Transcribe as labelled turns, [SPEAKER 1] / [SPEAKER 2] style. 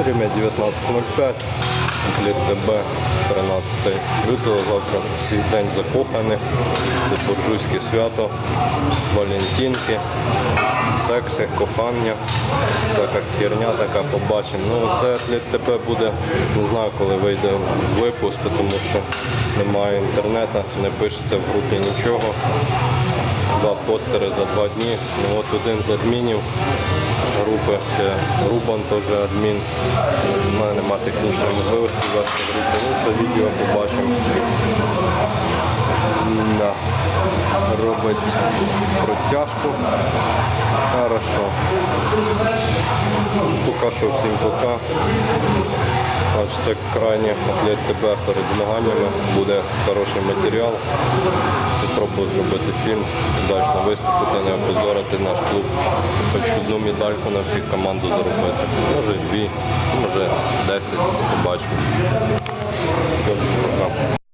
[SPEAKER 1] Время 19.05, Літ ТБ 13 лютого. Завтра всі день закоханих. Це буржуйське свято, Валентинки, секси, кохання, всяка херня така побачимо. Ну це Літ ТБ буде, не знаю, коли вийде випуск, тому що немає інтернету, не пишеться в групі нічого. Два постери за два дні. Ну от один з адмінів групи, ще Рубан теж адмін. У мене немає технічної можливості вести групу. Ну, це відео побачимо. Да. Робить протяжку. Хорошо. Поки що всім пока. Значить, це крайнє атлет ТБ перед змаганнями. Буде хороший матеріал. Спробую зробити фільм, удачно виступити, не опозорити наш клуб. Хоч одну медальку на всіх команду заробити. Може дві, може десять, побачимо.